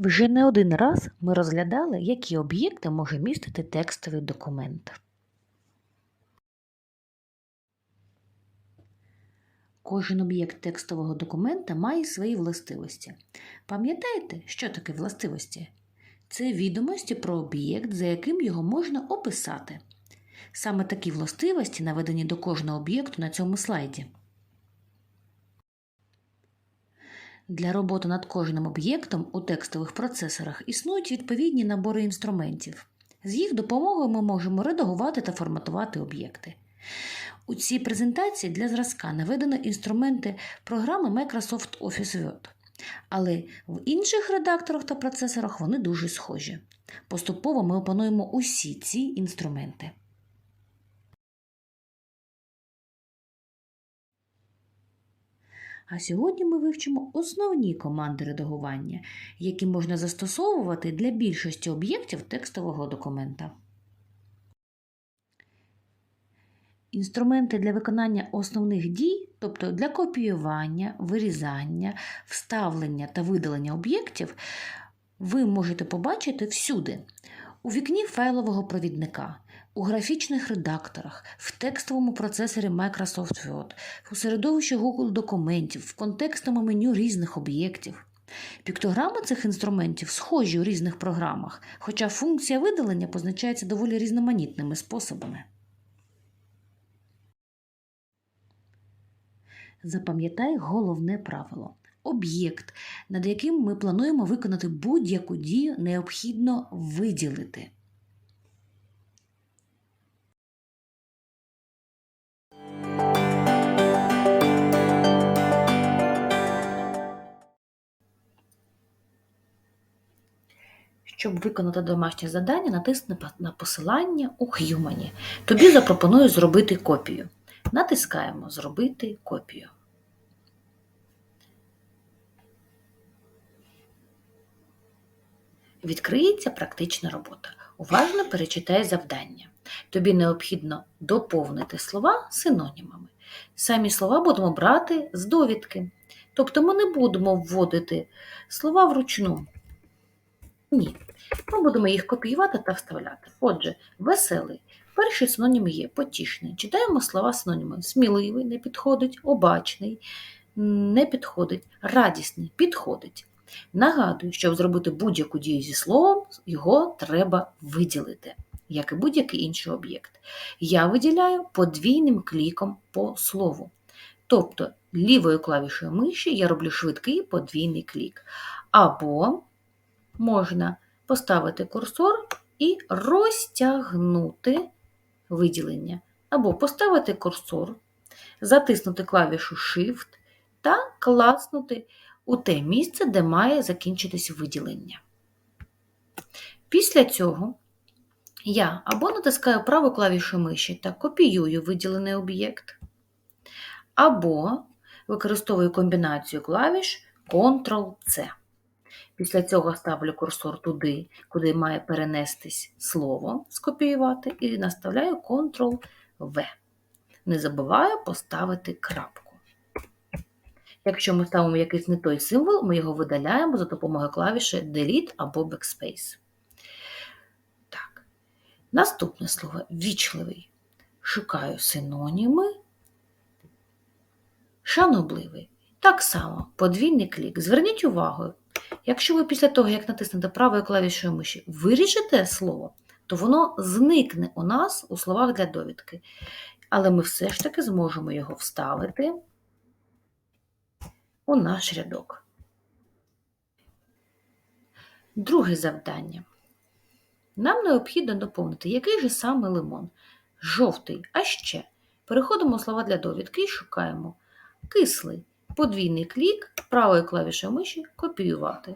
Вже не один раз ми розглядали, які об'єкти може містити текстовий документ. Кожен об'єкт текстового документа має свої властивості. Пам'ятаєте, що таке властивості? Це відомості про об'єкт, за яким його можна описати. Саме такі властивості наведені до кожного об'єкту на цьому слайді. Для роботи над кожним об'єктом у текстових процесорах існують відповідні набори інструментів. З їх допомогою ми можемо редагувати та форматувати об'єкти. У цій презентації для зразка наведено інструменти програми Microsoft Office Word. Але в інших редакторах та процесорах вони дуже схожі. Поступово ми опануємо усі ці інструменти. А сьогодні ми вивчимо основні команди редагування, які можна застосовувати для більшості об'єктів текстового документа. Інструменти для виконання основних дій, тобто для копіювання, вирізання, вставлення та видалення об'єктів, ви можете побачити всюди. У вікні файлового провідника, у графічних редакторах, в текстовому процесорі Microsoft Word, у середовищі Google документів, в контекстному меню різних об'єктів. Піктограми цих інструментів схожі у різних програмах, хоча функція видалення позначається доволі різноманітними способами. Запам'ятай головне правило. Об'єкт, над яким ми плануємо виконати будь-яку дію, необхідно виділити. Щоб виконати домашнє завдання, натисни на посилання у Х'юмані. Тобі запропоную зробити копію. Натискаємо Зробити копію. Відкриється практична робота. Уважно перечитай завдання. Тобі необхідно доповнити слова синонімами. Самі слова будемо брати з довідки. Тобто ми не будемо вводити слова вручну. Ні. Ми будемо їх копіювати та вставляти. Отже, веселий. Перший синонім є потішний. Читаємо слова синоніми. Сміливий не підходить, обачний не підходить, радісний підходить. Нагадую, щоб зробити будь-яку дію зі словом, його треба виділити, як і будь-який інший об'єкт. Я виділяю подвійним кліком по слову. Тобто лівою клавішою миші я роблю швидкий подвійний клік. Або можна поставити курсор і розтягнути виділення. Або поставити курсор, затиснути клавішу Shift та класнути у те місце, де має закінчитись виділення. Після цього я або натискаю праву клавішу миші та копіюю виділений об'єкт, або використовую комбінацію клавіш Ctrl-C. Після цього ставлю курсор туди, куди має перенестись слово, скопіювати, і наставляю Ctrl-V. Не забуваю поставити крапку. Якщо ми ставимо якийсь не той символ, ми його видаляємо за допомогою клавіші Delete або Backspace. Так. Наступне слово вічливий. Шукаю синоніми. Шанобливий. Так само подвійний клік. Зверніть увагу, якщо ви після того, як натиснете правою клавішою миші, вирішите слово, то воно зникне у нас у словах для довідки. Але ми все ж таки зможемо його вставити у наш рядок. Друге завдання. Нам необхідно доповнити, який же саме лимон. Жовтий, а ще. Переходимо у слова для довідки і шукаємо кислий, подвійний клік, правою клавішою миші копіювати.